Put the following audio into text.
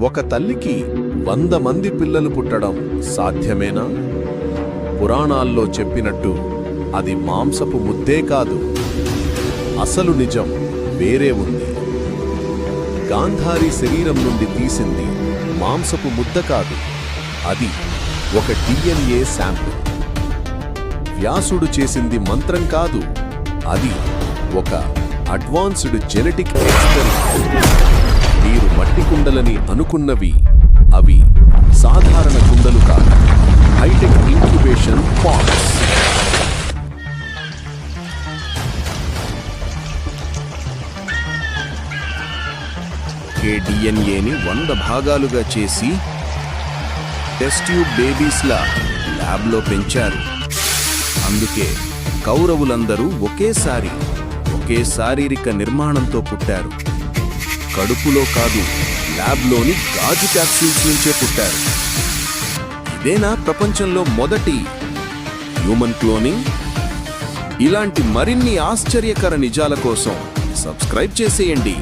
ఒక తల్లికి వంద మంది పిల్లలు పుట్టడం సాధ్యమేనా? పురాణాల్లో చెప్పినట్టు అది మాంసపు ముద్దే కాదు. అసలు నిజం వేరే ఉంది. గాంధారి శరీరం నుండి తీసింది మాంసపు ముద్ద కాదు. అది ఒక డిఎన్ఏ శాంపుల్. వ్యాసుడు చేసింది మంత్రం కాదు. అది ఒక అడ్వాన్స్డ్ జెనెటిక్ ఎక్స్పెరిమెంట్. మీరు మట్టి కుండలని అనుకున్నవి అవి సాధారణ కుండలు కాదు. హైటెక్ ఇంక్యుబేషన్ పాట్స్ డిఎన్ఏని వంద భాగాలుగా చేసి టెస్ట్యూబ్ బేబీస్లా ల్యాబ్లో పెంచారు. అందుకే కౌరవులందరూ ఒకేసారి ఒకే శారీరక నిర్మాణంతో పుట్టారు. కడుపులో కాదు ల్యాబ్లోని గాజు క్యాప్సూల్స్ నుంచే పుట్టారు. ఇదేనా ప్రపంచంలో మొదటి హ్యూమన్ క్లోనింగ్? ఇలాంటి మరిన్ని ఆశ్చర్యకర నిజాల కోసం సబ్స్క్రైబ్ చేసేయండి.